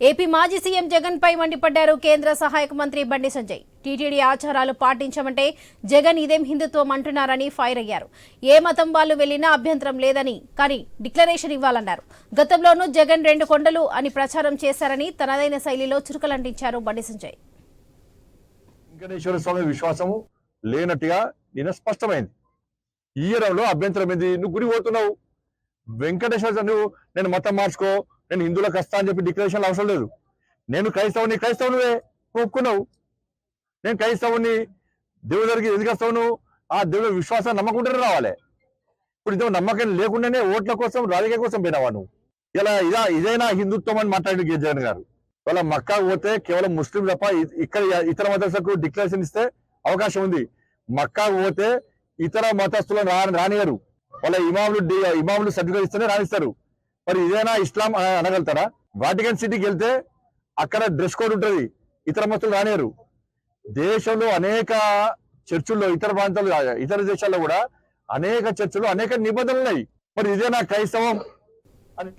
AP మాజీ CM Jagan పై మండిపడ్డారు కేంద్ర సహాయక మంత్రి బండి సంజయ్. టీటీడీ ఆచారాలు పాటించమంటే జగన్ ఇదేం హిందుత్వం అంటున్నారని ఫైర్ అయ్యారు. ఏ మతం వాళ్ళు వెళ్ళినా అభ్యంతరం లేదని కానీ డిక్లరేషన్ ఇవ్వాలన్నారు. గతంలోనూ జగన్ రెండు కొండలు అని ప్రచారం చేశారని తనదైన శైలిలో చురుకలంటించారు బండి సంజయ్. వెంకటేశ్వర స్వామి విశ్వాసము లేనట్టుగా నిన్న స్పష్టమైంది. ఈయడంలో అభ్యంతరం ఏంది? నువ్వు గురి పోతున్నావు. వెంకటేశ్వర నువ్వు నేను మతం మార్చుకో నేను హిందువులకు వస్తా అని చెప్పి డిక్లరేషన్ అవసరం లేదు. నేను క్రైస్తవుని క్రైస్తవునివే ఒప్పుకున్నావు. నేను క్రైస్తవుని దేవుడి దగ్గరికి ఎందుకు వస్తావు నువ్వు ఆ దేవుడి విశ్వాసం నమ్మకుండానే రావాలి. ఇప్పుడు ఇదే నమ్మకం లేకుండానే ఓట్ల కోసం రాజకీయ కోసం పోయినావా నువ్వు? ఇలా ఇదా ఇదేనా హిందుత్వం అని మాట్లాడి జగన్ గారు? వాళ్ళ మక్కా పోతే కేవలం ముస్లిం తప్ప ఇక్కడ ఇతర మతస్థులకు డిక్లరేషన్ ఇస్తే అవకాశం ఉంది. మక్కా పోతే ఇతర మతస్థులను రాని రానియరు వాళ్ళ ఇమాములు ఇమాములు సర్టిఫికేట్ ఇస్తేనే రాణిస్తారు. మరి ఇదేనా ఇస్లాం అనగలుగుతారా? వాటికన్ సిటీకి వెళ్తే అక్కడ డ్రెస్ కోడ్ ఉంటుంది. ఇతర మస్తులు రానేరు దేశంలో అనేక చర్చుల్లో ఇతర ప్రాంతాలు ఇతర దేశాల్లో కూడా అనేక చర్చలు అనేక నిబంధనలు ఉన్నాయి. మరి ఇదేనా క్రైస్తవం అని